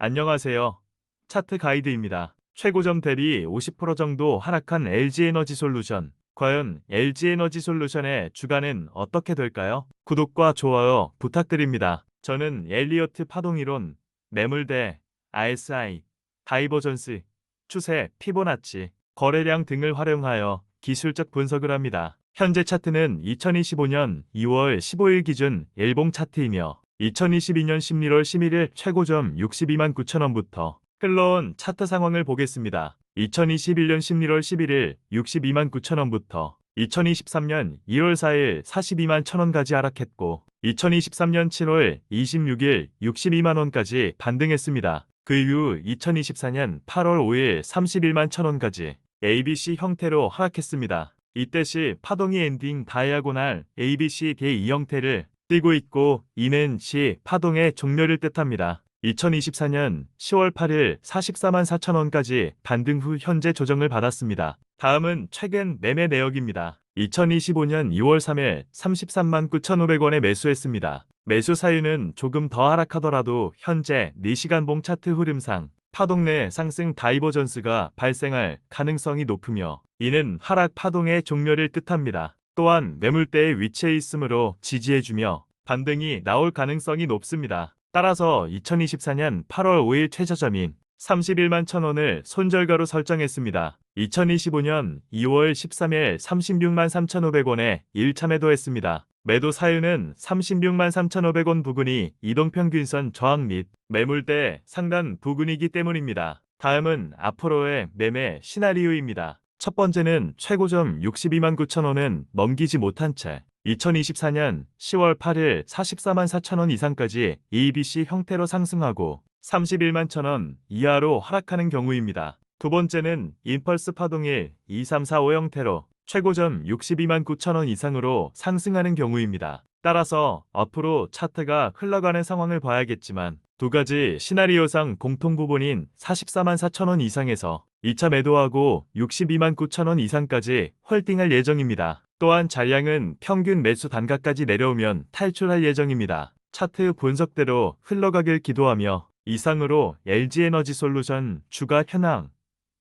안녕하세요. 차트 가이드입니다. 최고점 대비 50% 정도 하락한 LG에너지 솔루션. 과연 LG에너지 솔루션의 주가는 어떻게 될까요? 구독과 좋아요 부탁드립니다. 저는 엘리어트 파동이론, 매물대, RSI, 다이버전스, 추세, 피보나치, 거래량 등을 활용하여 기술적 분석을 합니다. 현재 차트는 2025년 2월 15일 기준 일봉 차트이며 2022년 11월 11일 최고점 62만 9천원부터 흘러온 차트 상황을 보겠습니다. 2021년 11월 11일 62만 9천원부터 2023년 2월 4일 42만 1천원까지 하락했고 2023년 7월 26일 62만원까지 반등했습니다. 그 이후 2024년 8월 5일 31만 1천원까지 ABC 형태로 하락했습니다. 이때 시 파동이 엔딩 다이아고날 ABC 대2 형태를 띄고 있고 이는 시 파동의 종료를 뜻합니다. 2024년 10월 8일 44만 4천 원까지 반등 후 현재 조정을 받았습니다. 다음은 최근 매매 내역입니다. 2025년 2월 3일 33만 9,500원에 매수했습니다. 매수 사유는 조금 더 하락하더라도 현재 4시간 봉 차트 흐름상 파동 내 상승 다이버전스가 발생할 가능성이 높으며 이는 하락 파동의 종료를 뜻합니다. 또한 매물대에 위치해 있으므로 지지해주며 반등이 나올 가능성이 높습니다. 따라서 2024년 8월 5일 최저점인 31만 천원을 손절가로 설정했습니다. 2025년 2월 13일 36만 3,500원에 1차 매도했습니다. 매도 사유는 36만 3,500원 부근이 이동평균선 저항 및 매물대 상단 부근이기 때문입니다. 다음은 앞으로의 매매 시나리오입니다. 첫 번째는 최고점 62만 9천원은 넘기지 못한 채 2024년 10월 8일 44만 4천원 이상까지 EBC 형태로 상승하고 31만 천원 이하로 하락하는 경우입니다. 두 번째는 임펄스 파동일 2345 형태로 최고점 62만 9천원 이상으로 상승하는 경우입니다. 따라서 앞으로 차트가 흘러가는 상황을 봐야겠지만 두 가지 시나리오상 공통 부분인 44만 4천원 이상에서 2차 매도하고 62만 9천원 이상까지 홀딩할 예정입니다. 또한 잔량은 평균 매수 단가까지 내려오면 탈출할 예정입니다. 차트 분석대로 흘러가길 기도하며 이상으로 LG에너지 솔루션 주가 현황,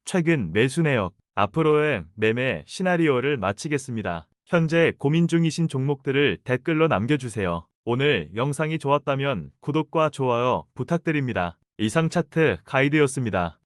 최근 매수 내역, 앞으로의 매매 시나리오를 마치겠습니다. 현재 고민 중이신 종목들을 댓글로 남겨주세요. 오늘 영상이 좋았다면 구독과 좋아요 부탁드립니다. 이상 차트 가이드였습니다.